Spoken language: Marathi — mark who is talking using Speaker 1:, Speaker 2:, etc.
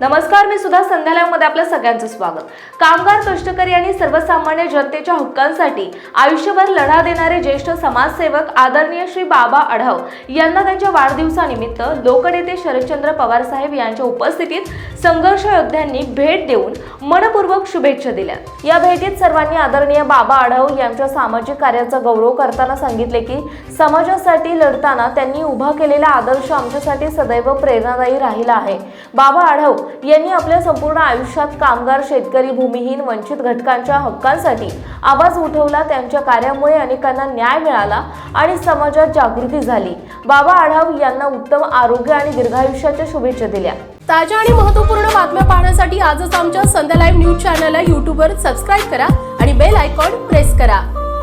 Speaker 1: नमस्कार मी सुद्धा संध्यालयामध्ये आपल्या सगळ्यांचं स्वागत. कामगार कष्टकरी आणि सर्वसामान्य जनतेच्या हक्कांसाठी आयुष्यभर लढा देणारे ज्येष्ठ समाजसेवक आदरणीय श्री बाबा आढाव यांना त्यांच्या वाढदिवसानिमित्त लोकनेते शरदचंद्र पवार साहेब यांच्या उपस्थितीत संघर्ष योद्ध्यांनी भेट देऊन मनपूर्वक शुभेच्छा दिल्या. या भेटीत सर्वांनी आदरणीय बाबा आढाव यांच्या सामाजिक कार्याचा गौरव करताना सांगितले की समाजासाठी लढताना त्यांनी उभा केलेला आदर्श आमच्यासाठी सदैव प्रेरणादायी राहिला आहे. बाबा आढाव यांनी आपल्या संपूर्ण आयुष्यात कामगार शेतकरी भूमिहीन वंचित घटकांच्या हक्कांसाठी आवाज उठवला त्यांच्या कार्यामुळे अनेकांना न्याय मिळाला आणि समाजात जागृती झाली. बाबा आढाव यांना उत्तम आरोग्य आणि दीर्घायुष्याच्या शुभेच्छा दिल्या.
Speaker 2: ताज्या आणि महत्त्वपूर्ण बातम्या पाहण्यासाठी आजच आमच्या संध्या लाईव्ह न्यूज चॅनलला यूट्यूबवर सबस्क्राईब करा आणि बेल आयकॉन प्रेस करा.